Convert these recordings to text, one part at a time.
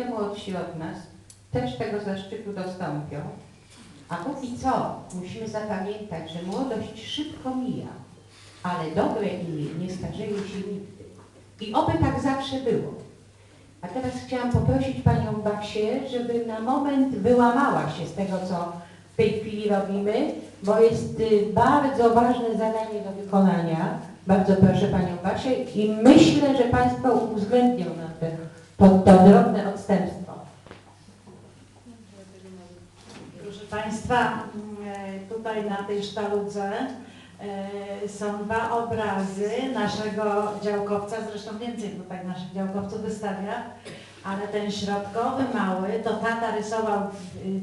chwilę młodsi od nas też tego zaszczytu dostąpią. A póki co musimy zapamiętać, że młodość szybko mija, ale dobre imię nie starzeje się nigdy. I oby tak zawsze było. A teraz chciałam poprosić Panią Baksię, żeby na moment wyłamała się z tego, co w tej chwili robimy, bo jest y, bardzo ważne zadanie do wykonania. Bardzo proszę Panią Basię i myślę, że Państwo uwzględnią nam te, to, to drobne odstępstwo. Proszę Państwa, mm, tutaj na tej sztaludze e, są dwa obrazy naszego działkowca, zresztą więcej tutaj naszych działkowców wystawia, ale ten środkowy mały to tata rysował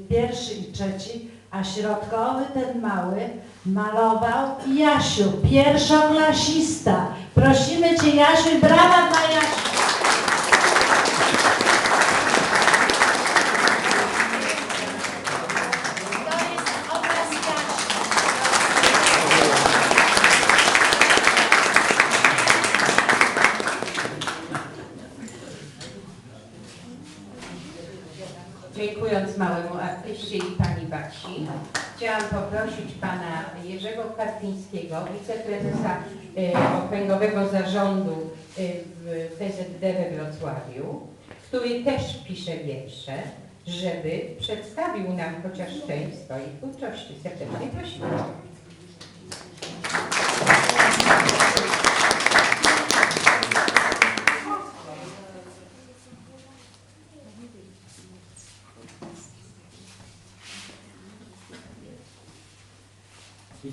pierwszy i trzeci, a środkowy ten mały malował Jasiu, pierwszoklasista. Prosimy Cię Jasiu brawa dla Jasiu. Chciałam poprosić Pana Jerzego Karpińskiego, wiceprezesa e, Okręgowego Zarządu e, w PZD we Wrocławiu, który też pisze wiersze, żeby przedstawił nam chociaż część swojej twórczości. Serdecznie prosimy.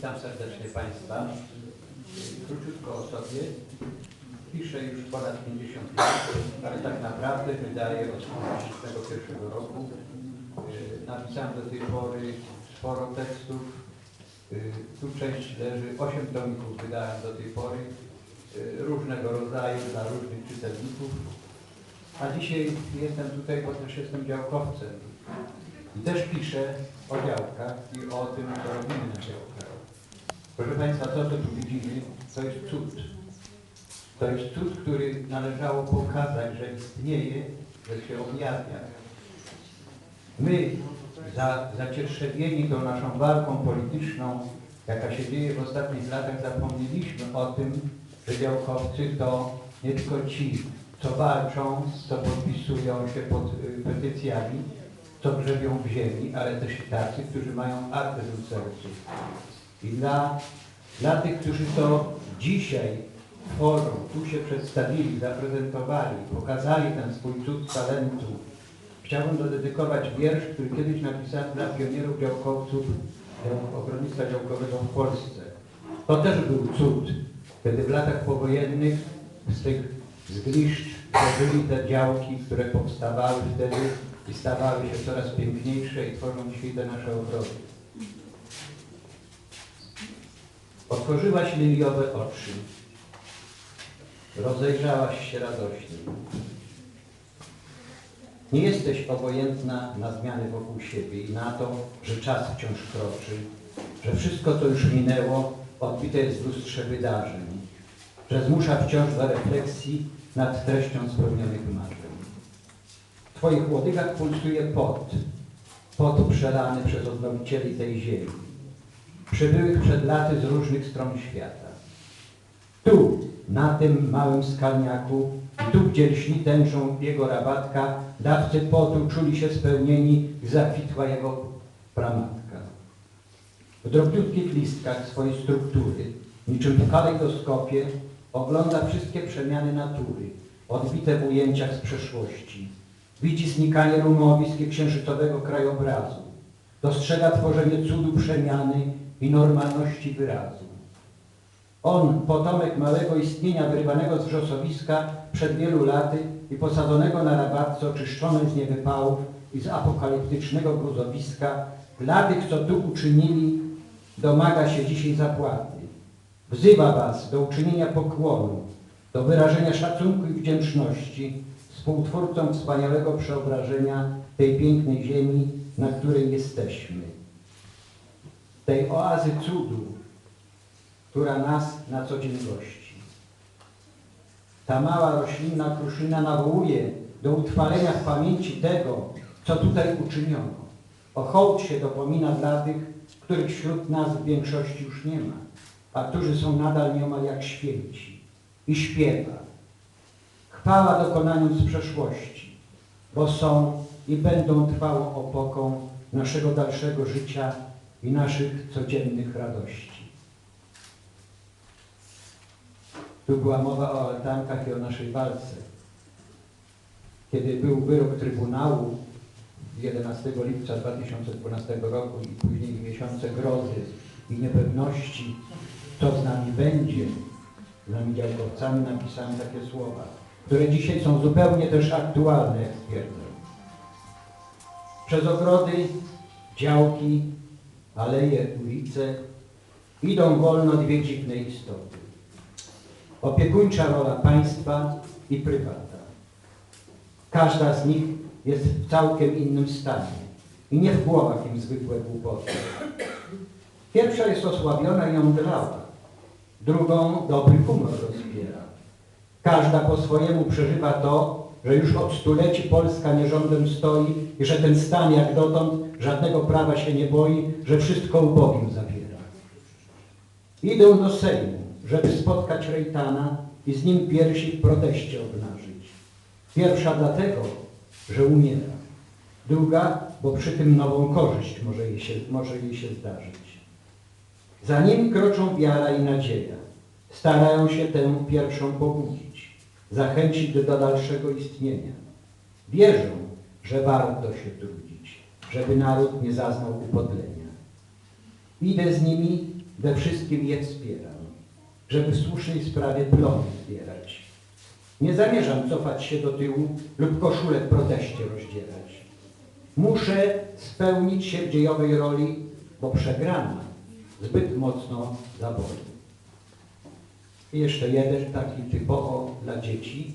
Witam serdecznie Państwa. Króciutko o sobie. Piszę już ponad 50 lat, ale tak naprawdę wydaję od 1991 roku. Yy, Napisałem do tej pory sporo tekstów. Yy, Tu część leży, 8 tomików wydałem do tej pory, yy, różnego rodzaju dla różnych czytelników. A dzisiaj jestem tutaj, też jestem działkowcem. I też piszę o działkach i o tym, co robimy na działkach. Proszę Państwa, to, co tu widzimy, to jest cud. To jest cud, który należało pokazać, że istnieje, że się objawia. My, za, zacietrzewieni tą naszą walką polityczną, jaka się dzieje w ostatnich latach, zapomnieliśmy o tym, że działkowcy to nie tylko ci, co walczą, co podpisują się pod y, petycjami, co grzebią w ziemi, ale też i tacy, którzy mają artę w sercu. I dla, dla tych, którzy to dzisiaj forum tu się przedstawili, zaprezentowali, pokazali ten swój cud talentu, chciałbym dodedykować wiersz, który kiedyś napisałem dla pionierów działkowców dział- ogrodnictwa działkowego w Polsce. To też był cud, kiedy w latach powojennych z tych zgliszcz tworzyli te działki, które powstawały wtedy i stawały się coraz piękniejsze i tworzą dzisiaj te nasze ogrody. Otworzyłaś liliowe oczy. Rozejrzałaś się radośnie. Nie jesteś obojętna na zmiany wokół siebie i na to, że czas wciąż kroczy, że wszystko, co już minęło, odbite jest w lustrze wydarzeń, że zmusza wciąż do refleksji nad treścią spełnionych marzeń. W Twoich łodygach pulsuje pot, pot przelany przez odnowicieli tej ziemi przybyłych przed laty z różnych stron świata. Tu, na tym małym skalniaku, tu, gdzie lśni tęczą jego rabatka, dawcy potu czuli się spełnieni, zakwitła jego pramatka. W drobniutkich listkach swojej struktury, niczym w kalejdoskopie, ogląda wszystkie przemiany natury, odbite w ujęciach z przeszłości. Widzi znikanie rumowisk i księżycowego krajobrazu. Dostrzega tworzenie cudu przemiany i normalności wyrazu. On, potomek małego istnienia wyrywanego z wrzosowiska przed wielu laty i posadzonego na rabatce oczyszczonej z niewypałów i z apokaliptycznego gruzowiska, dla tych, co tu uczynili, domaga się dzisiaj zapłaty. Wzywa Was do uczynienia pokłonu, do wyrażenia szacunku i wdzięczności współtwórcom wspaniałego przeobrażenia tej pięknej ziemi, na której jesteśmy tej oazy cudu, która nas na co dzień gości. Ta mała roślinna kruszyna nawołuje do utrwalenia w pamięci tego, co tutaj uczyniono. O hołd się dopomina dla tych, których wśród nas w większości już nie ma, a którzy są nadal nieomal jak święci. I śpiewa. Chwała dokonaniom z przeszłości, bo są i będą trwałą opoką naszego dalszego życia i naszych codziennych radości. Tu była mowa o altankach i o naszej walce. Kiedy był wyrok Trybunału 11 lipca 2012 roku i później miesiące grozy i niepewności, co z nami będzie, z nami działkowcami napisałem takie słowa, które dzisiaj są zupełnie też aktualne, jak stwierdzę. Przez ogrody, działki, aleje, ulice idą wolno dwie dziwne istoty. Opiekuńcza rola państwa i prywata. Każda z nich jest w całkiem innym stanie i nie w głowach im zwykłe głupoty. Pierwsza jest osłabiona i omdlała, drugą dobry humor rozbiera. Każda po swojemu przeżywa to, że już od stuleci Polska nierządem stoi i że ten stan jak dotąd żadnego prawa się nie boi, że wszystko ubogim zawiera. Idę do Sejmu, żeby spotkać Rejtana i z nim piersi w proteście obnażyć. Pierwsza dlatego, że umiera. Druga, bo przy tym nową korzyść może jej się, może jej się zdarzyć. Za nimi kroczą wiara i nadzieja. Starają się tę pierwszą pobudzić, zachęcić do dalszego istnienia. Wierzą, że warto się trudzić, żeby naród nie zaznał upodlenia. Idę z nimi, we wszystkim je wspieram, żeby w słusznej sprawie plony zbierać. Nie zamierzam cofać się do tyłu lub koszulę w proteście rozdzierać. Muszę spełnić się w dziejowej roli, bo przegrana zbyt mocno zaboli. I jeszcze jeden taki typowo dla dzieci,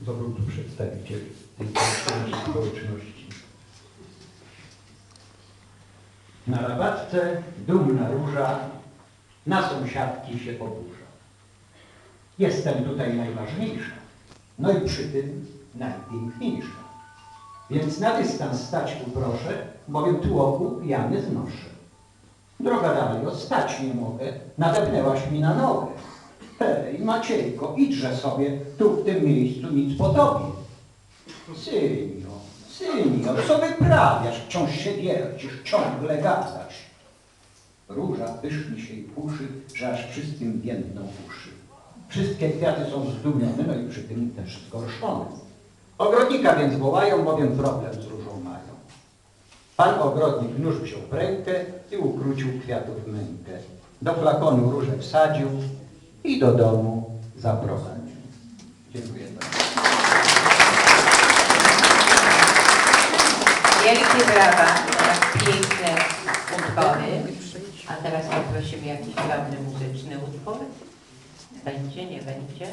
bo był tu przedstawiciel tej społeczności. Na rabatce dumna róża na sąsiadki się oburza. Jestem tutaj najważniejsza, no i przy tym najpiękniejsza. Więc na dystans stać uproszę, bowiem tłoku ja nie znoszę. Droga dalej, o stać nie mogę, nadepnęłaś mi na nogę. Hej, Maciejko, idźże sobie, tu w tym miejscu nic po tobie. Synio, synio, co wyprawiasz? Wciąż się wiercisz, ciągle gadasz. Róża pyszni się i puszy, że aż wszystkim więdną uszy. Wszystkie kwiaty są zdumione, no i przy tym też zgorszone. Ogrodnika więc wołają, bowiem problem z różą mają. Pan ogrodnik nóż wziął w rękę i ukrócił kwiatów mękę. Do flakonu róże wsadził i do domu zaprowadził. Dziękuję bardzo. Wielkie brawa za piękne utwory. A teraz poprosimy jakiś ładny muzyczny utwór. Będzie, nie będzie?